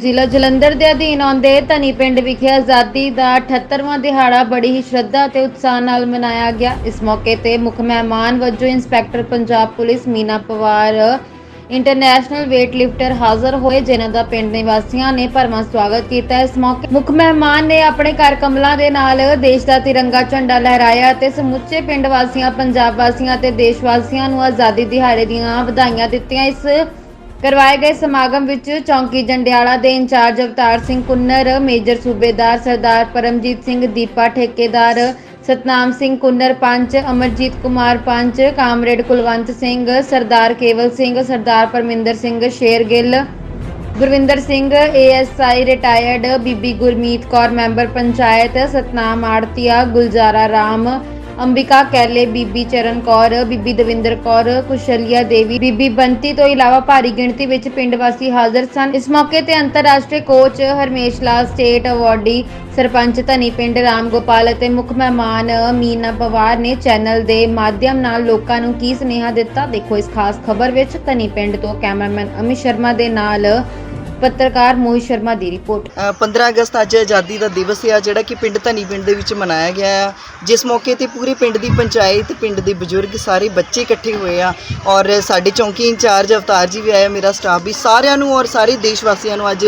ਜ਼ਿਲ੍ਹਾ ਜਲੰਧਰ ਦੇ ਅਧੀਨ ਆਉਂਦੇ ਧਨੀ ਪਿੰਡ ਵਿਖੇ ਆਜ਼ਾਦੀ ਦਾ 78ਵਾਂ ਦਿਹਾੜਾ ਬੜੀ ਹੀ ਸ਼ਰਧਾ ਤੇ ਉਤਸ਼ਾਹ ਨਾਲ ਮਨਾਇਆ ਗਿਆ। ਇਸ ਮੌਕੇ ਤੇ ਮੁੱਖ ਮਹਿਮਾਨ ਵਜੋਂ inspector Punjab police Meena Pawar, international weight lifter ਹਾਜ਼ਰ ਹੋਏ, ਜਿਨ੍ਹਾਂ ਦਾ ਪਿੰਡ ਨਿਵਾਸੀਆਂ ਨੇ ਭਰਵਾਂ ਸਵਾਗਤ ਕੀਤਾ। ਇਸ ਮੌਕੇ ਮੁੱਖ ਮਹਿਮਾਨ ਨੇ ਆਪਣੇ ਘਰ ਕਮਲਾਂ ਦੇ ਨਾਲ ਦੇਸ਼ ਦਾ ਤਿਰੰਗਾ ਝੰਡਾ ਲਹਿਰਾਇਆ ਤੇ ਸਮੁੱਚੇ ਪਿੰਡ ਵਾਸੀਆਂ, ਪੰਜਾਬ ਵਾਸੀਆਂ ਤੇ ਦੇਸ਼ ਵਾਸੀਆਂ ਨੂੰ ਆਜ਼ਾਦੀ ਦਿਹਾੜੇ ਦੀਆਂ ਵਧਾਈਆਂ ਦਿੱਤੀਆਂ। ਇਸ ਕਰਵਾਏ ਗਏ ਸਮਾਗਮ ਵਿੱਚ ਚੌਂਕੀ ਜੰਡਿਆਲਾ ਦੇ ਇੰਚਾਰਜ ਅਵਤਾਰ ਸਿੰਘ ਕੁੰਨਰ, ਮੇਜਰ ਸੂਬੇਦਾਰ ਸਰਦਾਰ ਪਰਮਜੀਤ ਸਿੰਘ ਦੀਪਾ, ਠੇਕੇਦਾਰ ਸਤਨਾਮ ਸਿੰਘ ਕੁੰਨਰ ਪੰਚ, ਅਮਰਜੀਤ ਕੁਮਾਰ ਪੰਚ, comrade Kulwant Singh, Sardar Kewal Singh, Sardar Parminder Singh Shergill, Gurvinder Singh, ASI retired, ਬੀਬੀ ਗੁਰਮੀਤ ਕੌਰ ਮੈਂਬਰ ਪੰਚਾਇਤ, ਸਤਨਾਮ ਆੜਤੀਆ, ਗੁਲਜ਼ਾਰਾ ਰਾਮ ਅੰਬਿਕਾ ਕੈਲੇ, ਬੀਬੀ ਚਰਨ ਕੌਰ, ਬੀਬੀ ਦਵਿੰਦਰ ਕੌਰ, ਕੁਸ਼ਲਿਆ ਦੇਵੀ, ਬੀਬੀ ਬੰਤੀ ਤੋਂ ਇਲਾਵਾ ਭਾਰੀ ਗਿਣਤੀ ਵਿੱਚ ਪਿੰਡ ਵਾਸੀ ਹਾਜ਼ਰ ਸਨ। ਇਸ ਮੌਕੇ ਤੇ ਅੰਤਰਰਾਸ਼ਟਰੀ coach Harmesh Lal, state awardee sarpanch Dhani Pind Ram Gopal ਅਤੇ ਮੁੱਖ ਮਹਿਮਾਨ ਮੀਨਾ ਪਵਾਰ ਨੇ ਚੈਨਲ ਦੇ ਮਾਧਿਅਮ ਨਾਲ ਲੋਕਾਂ ਨੂੰ ਕੀ ਸੁਨੇਹਾ ਦਿੱਤਾ, ਦੇਖੋ ਇਸ ਖਾਸ ਖਬਰ ਵਿੱਚ ਧਨੀ ਪਿੰਡ ਤੋਂ ਕੈਮਰਾਮੈਨ ਅਮਿਤ ਸ਼ਰਮਾ ਦੇ ਨਾਲ ਪੱਤਰਕਾਰ ਮੋਹਿਤ ਸ਼ਰਮਾ ਦੀ ਰਿਪੋਰਟ। ਅ, 15 ਅਗਸਤ ਅੱਜ ਆਜ਼ਾਦੀ ਦਾ ਦਿਵਸ ਹੈ ਜਿਹੜਾ ਕਿ ਪਿੰਡ ਧਨੀ ਪਿੰਡ ਦੇ ਵਿੱਚ ਮਨਾਇਆ ਗਿਆ ਹੈ ਜਿਸ ਮੌਕੇ ਤੇ ਪੂਰੇ ਪਿੰਡ ਦੀ ਪੰਚਾਇਤ ਪਿੰਡ ਦੇ ਬਜ਼ੁਰਗ ਸਾਰੇ ਬੱਚੇ ਇਕੱਠੇ ਹੋਏ ਆ ਔਰ ਸਾਡੇ ਚੌਂਕੀ ਇੰਚਾਰਜ ਅਵਤਾਰ ਜੀ ਵੀ ਆਇਆ ਮੇਰਾ ਸਟਾਫ ਵੀ ਸਾਰਿਆਂ ਨੂੰ ਔਰ ਸਾਰੇ ਦੇਸ਼ ਵਾਸੀਆਂ ਨੂੰ ਅੱਜ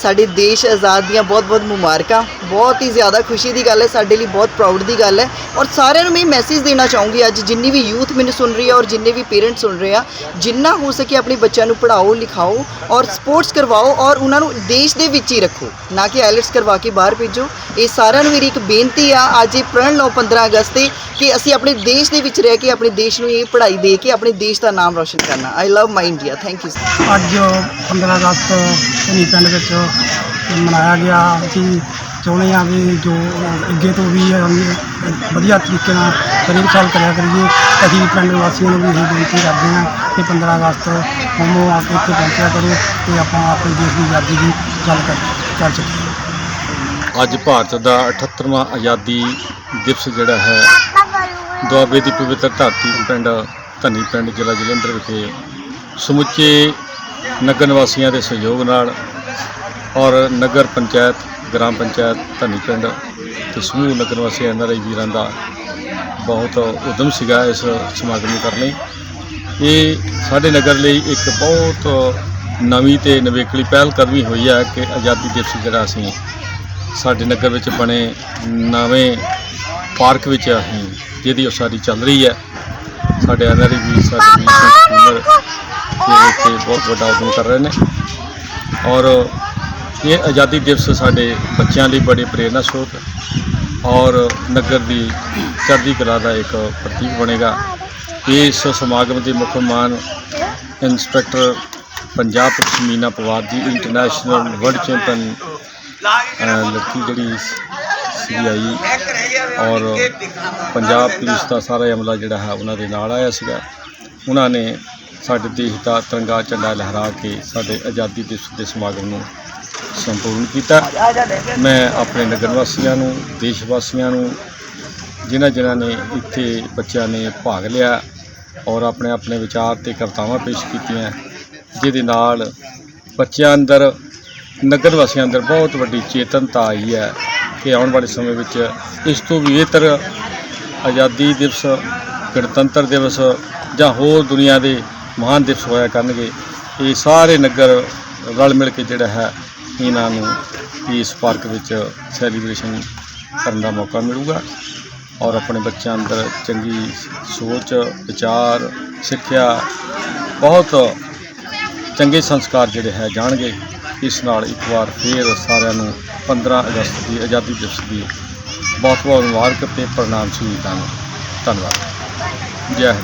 ਸਾਡੇ ਦੇਸ਼ ਆਜ਼ਾਦ ਦੀਆਂ ਬਹੁਤ-ਬਹੁਤ ਮੁਬਾਰਕਾਂ। ਬਹੁਤ ਹੀ ਜ਼ਿਆਦਾ ਖੁਸ਼ੀ ਦੀ ਗੱਲ ਹੈ, ਸਾਡੇ ਲਈ ਬਹੁਤ ਪ੍ਰਾਊਡ ਦੀ ਗੱਲ ਹੈ। ਔਰ ਸਾਰਿਆਂ ਨੂੰ ਮੈਂ ਮੈਸੇਜ ਦੇਣਾ ਚਾਹੂੰਗੀ ਅੱਜ, ਜਿੰਨੀ ਵੀ ਯੂਥ ਮੈਨੂੰ ਸੁਣ ਰਹੀ ਹੈ ਔਰ ਜਿੰਨੇ ਵੀ ਪੇਰੈਂਟਸ ਸੁਣ ਰਹੇ ਆ, ਜਿੰਨਾ ਹੋ ਸਕੇ ਆਪਣੇ ਬੱਚਿਆਂ ਨੂੰ ਪੜ੍ਹਾਓ, ਲਿਖਾਓ ਔਰ ਸਪੋਰਟਸ ਕਰਵਾਓ ਔਰ ਉਹਨਾਂ ਨੂੰ ਦੇਸ਼ ਦੇ ਵਿੱਚ ਹੀ ਰੱਖੋ। ਨਾ ਕਿ ਆਈਲੈਟਸ ਕਰਵਾ ਕੇ ਬਾਹਰ ਭੇਜੋ। ਇਹ ਸਾਰਿਆਂ ਨੂੰ ਮੇਰੀ ਇੱਕ ਬੇਨਤੀ ਆ, ਅੱਜ ਇਹ ਪ੍ਰਣ ਲਓ 15 ਅਗਸਤ ਤੇ। ਕਿ ਅਸੀਂ ਆਪਣੇ ਦੇਸ਼ ਦੇ ਵਿੱਚ ਰਹਿ ਕੇ ਆਪਣੇ ਦੇਸ਼ ਨੂੰ ਇਹ ਪੜ੍ਹਾਈ ਦੇ ਕੇ ਆਪਣੇ ਦੇਸ਼ ਦਾ ਨਾਮ ਰੌਸ਼ਨ ਕਰਨਾ। I love my India thank you ਅੱਜ 15 ਅਗਸਤ ਧਨੀ ਪਿੰਡ ਵਿੱਚ ਮਨਾਇਆ ਗਿਆ। ਅਸੀਂ ਚਾਹੁੰਦੇ ਹਾਂ ਵੀ ਜੋ ਅੱਗੇ ਤੋਂ ਵੀ ਵਧੀਆ ਤਰੀਕੇ ਨਾਲ ਹਰੇਕ ਸਾਲ ਕਰਿਆ ਕਰੀਏ। ਅਸੀਂ ਪਿੰਡ ਵਾਸੀਆਂ ਨੂੰ ਵੀ ਇਹ ਬੇਨਤੀ ਕਰਦੇ ਹਾਂ ਕਿ 15 ਅਗਸਤ ਹੋਮੋ ਆ ਕੇ ਇੱਥੇ ਪਹੁੰਚਿਆ ਕਰੋ ਤੇ ਆਪਾਂ ਆਪਣੇ ਦੇਸ਼ ਦੀ ਆਜ਼ਾਦੀ ਦੀ ਗੱਲ ਕਰ ਕਰ ਸਕੀਏ। ਅੱਜ ਭਾਰਤ ਦਾ 78ਵਾਂ ਆਜ਼ਾਦੀ ਦਿਵਸ ਜਿਹੜਾ ਹੈ ਦੁਆਬੇ ਦੀ ਪਵਿੱਤਰ ਧਰਤੀ ਪਿੰਡ ਧਨੀ ਪਿੰਡ ਜ਼ਿਲ੍ਹਾ ਜਲੰਧਰ ਵਿਖੇ ਸਮੁੱਚੇ ਨਗਰ ਨਿਵਾਸੀਆਂ ਦੇ ਸਹਿਯੋਗ ਨਾਲ ਔਰ ਨਗਰ ਪੰਚਾਇਤ, ਗ੍ਰਾਮ ਪੰਚਾਇਤ, ਧਨੀ ਪਿੰਡ ਤੇ ਸਮੂਹ ਨਗਰ ਨਿਵਾਸੀ ਐਨਆਰਆਈ ਵੀਰਾਂ ਦਾ ਬਹੁਤ ਉਦਮ ਸੀਗਾ ਇਸ ਸਮਾਗਮ ਨੂੰ ਕਰਨ ਲਈ। ਇਹ ਸਾਡੇ ਨਗਰ ਲਈ ਇੱਕ ਬਹੁਤ ਨਵੀਂ ਤੇ ਨਵੇਕਲੀ ਪਹਿਲ ਕਦਮੀ ਹੋਈ ਹੈ ਕਿ ਆਜ਼ਾਦੀ ਦਿਵਸ ਜਿਹੜਾ ਅਸੀਂ ਸਾਡੇ ਨਗਰ ਵਿੱਚ ਬਣੇ ਨਵੇਂ ਪਾਰਕ ਵਿੱਚ ਅਸੀਂ। ਜਿਹਦੀ ਉਸਾਰੀ ਚੱਲ ਰਹੀ ਹੈ। ਸਾਡੇ ਐਨਆਰਈ ਵੀ ਸਾਡੇ ਵੀ ਸਕੂਲਰ ਜਿਹੜੇ ਕਿ ਬਹੁਤ ਵੱਡਾ ਉਦਮ ਕਰ ਰਹੇ ਨੇ। ਔਰ ਇਹ ਆਜ਼ਾਦੀ ਦਿਵਸ ਸਾਡੇ ਬੱਚਿਆਂ ਲਈ ਬੜੀ ਪ੍ਰੇਰਨਾ ਸਰੋਤ ਔਰ ਨਗਰ ਦੀ ਚੜ੍ਹਦੀ ਕਲਾ ਦਾ ਇੱਕ ਪ੍ਰਤੀਕ ਬਣੇਗਾ। ਇਸ ਸਮਾਗਮ ਦੇ ਮੁੱਖ ਮਹਿਮਾਨ ਇੰਸਪੈਕਟਰ ਪੰਜਾਬ ਮੀਨਾ ਪਵਾਰ ਜੀ ਇੰਟਰਨੈਸ਼ਨਲ ਵਰਲਡ ਚੈਂਪੀਅਨ ਲੜਕੀ ਜਿਹੜੀ ਸੀ ਆਈ। ਔਰ ਪੰਜਾਬ ਪੁਲਿਸ ਦਾ ਸਾਰਾ ਅਮਲਾ ਜਿਹੜਾ ਹੈ, ਉਹਨਾਂ ਦੇ ਨਾਲ ਆਇਆ ਸੀਗਾ। ਉਹਨਾਂ ਨੇ ਸਾਡੇ ਦੇਸ਼ ਦਾ ਤਿਰੰਗਾ ਝੰਡਾ ਲਹਿਰਾ ਕੇ ਸਾਡੇ ਆਜ਼ਾਦੀ ਦਿਵਸ ਦੇ ਸਮਾਗਮ ਨੂੰ ਸੰਪੂਰਨ ਕੀਤਾ। ਮੈਂ ਆਪਣੇ ਨਗਰ ਵਾਸੀਆਂ ਨੂੰ, ਦੇਸ਼ ਵਾਸੀਆਂ ਨੂੰ, ਜਿਨ੍ਹਾਂ ਜਿਨ੍ਹਾਂ ਨੇ ਇੱਥੇ ਬੱਚਿਆਂ ਨੇ ਭਾਗ ਲਿਆ ਔਰ ਆਪਣੇ ਆਪਣੇ ਵਿਚਾਰ ਤੇ ਕਵਿਤਾਵਾਂ ਪੇਸ਼ ਕੀਤੀਆਂ, ਜਿਹਦੇ ਨਾਲ ਬੱਚਿਆਂ ਅੰਦਰ, ਨਗਰ ਵਾਸੀਆਂ ਅੰਦਰ ਬਹੁਤ ਵੱਡੀ ਚੇਤਨਤਾ ਆਈ ਹੈ। ਕਿ ਆਉਣ ਵਾਲੇ ਸਮੇਂ ਵਿੱਚ ਇਸ ਤੋਂ ਵੀ ਬਿਹਤਰ ਆਜ਼ਾਦੀ ਦਿਵਸ, ਗਣਤੰਤਰ ਦਿਵਸ ਜਾਂ ਹੋਰ ਦੁਨੀਆ ਦੇ ਮਹਾਨ ਦਿਵਸ ਹੋਇਆ ਕਰਨਗੇ, ਇਹ ਸਾਰੇ ਨਗਰ ਰਲ ਮਿਲ ਕੇ ਜਿਹੜਾ ਹੈ, ਇਹਨਾਂ ਨੂੰ ਇਸ ਪਾਰਕ ਵਿੱਚ ਸੈਲੀਬ੍ਰੇਸ਼ਨ ਕਰਨ ਦਾ ਮੌਕਾ ਮਿਲੂਗਾ ਔਰ ਆਪਣੇ ਬੱਚਿਆਂ ਅੰਦਰ ਚੰਗੀ ਸੋਚ, ਵਿਚਾਰ, ਸਿੱਖਿਆ, ਬਹੁਤ ਚੰਗੇ ਸੰਸਕਾਰ ਜਿਹੜੇ ਹੈ ਜਾਣਗੇ। ਇਸ ਨਾਲ ਇੱਕ ਵਾਰ ਫੇਰ ਸਾਰਿਆਂ ਨੂੰ 15 ਅਗਸਤ ਦੀ ਆਜ਼ਾਦੀ ਦਿਵਸ ਦੀ ਬਹੁਤ ਬਹੁਤ ਮੁਬਾਰਕ ਤੇ ਪ੍ਰਣਾਮ ਸੁਣੀਤਾ ਧੰਨਵਾਦ। ਜੈ ਹਿੰਦ।